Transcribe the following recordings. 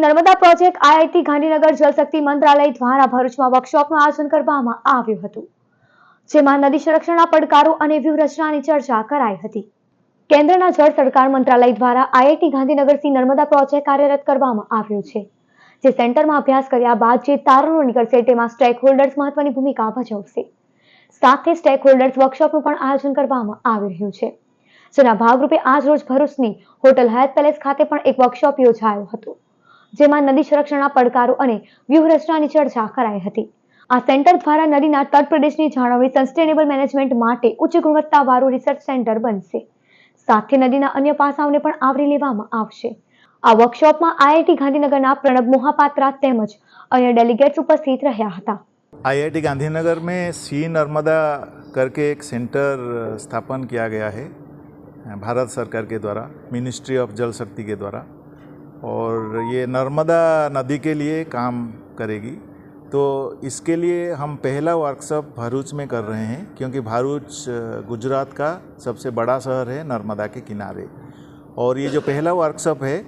Shri Narmada project IIT Gandhinagar Jalshakti મંત્રાલય દ્વારા ભરૂચમાં વર્કશોપનું આયોજન કરવામાં આવ્યું હતું, જેમાં નદી સંરક્ષણના પડકારો અને વ્યૂહરચનાની ચર્ચા કરાઈ હતી. કેન્દ્રના જળ સરકાર મંત્રાલય દ્વારા આઈઆઈટી ગાંધીનગરથી નર્મદા પ્રોજેક્ટ કાર્યરત કરવામાં આવ્યું છે, જે સેન્ટરમાં અભ્યાસ કર્યા બાદ જે તારણો નીકળશે તેમાં સ્ટેક હોલ્ડર્સ મહત્વની ભૂમિકા ભજવશે. સાથે સ્ટેક હોલ્ડર્સ વર્કશોપનું પણ આયોજન કરવામાં આવી રહ્યું છે, જેના ભાગરૂપે આજ રોજ ભરૂચની હોટલ હયાત પેલેસ ખાતે પણ એક વર્કશોપ યોજાયો હતો. જેમાં નદી સંરક્ષણના પડકારો અને વ્યૂહરચનાની ચર્ચા કરાઈ હતી આ સેન્ટર દ્વારા નદીના તટ પ્રદેશની જાળવણી સસ્ટેનેબલ મેનેજમેન્ટ માટે ઉચ્ચ ગુણવત્તાવાળું રિસર્ચ સેન્ટર બનશે સાથે નદીના અન્ય પાસાઓને પણ આવરી લેવામાં આવશે આ વર્કશોપમાં આઈઆઈટી ગાંધીનગરના પ્રણબ મોહાપાત્રા તેમજ અન્ય ડેલિગેટ્સ ઉપસ્થિત રહ્યા હતા आईआईटी गांधीनगर में सी नर्मदा करके एक सेंटर स्थापन किया गया है भारत सरकार के द्वारा मिनिस्ट्री ऑफ जल शक्ति के द्वारा और ये नर्मदा नदी के लिए काम करेगी। तो इसके लिए हम पहला वर्कशॉप भरूच में कर रहे हैं, क्योंकि भरूच गुजरात का सबसे बड़ा शहर है नर्मदा के किनारे। और ये जो पहला वर्कशॉप है,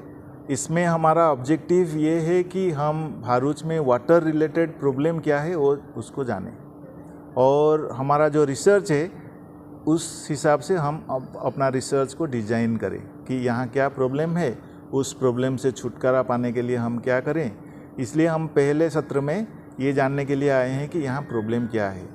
इसमें हमारा ऑब्जेक्टिव ये है कि हम भरूच में वाटर रिलेटेड प्रॉब्लम क्या है वो उसको जानें। और हमारा जो रिसर्च है, उस हिसाब से हम अपना रिसर्च को डिज़ाइन करें कि यहाँ क्या प्रॉब्लम है उस प्रॉब्लम से छुटकारा पाने के लिए हम क्या करें? इसलिए हम पहले सत्र में ये जानने के लिए आए हैं कि यहाँ प्रॉब्लम क्या है।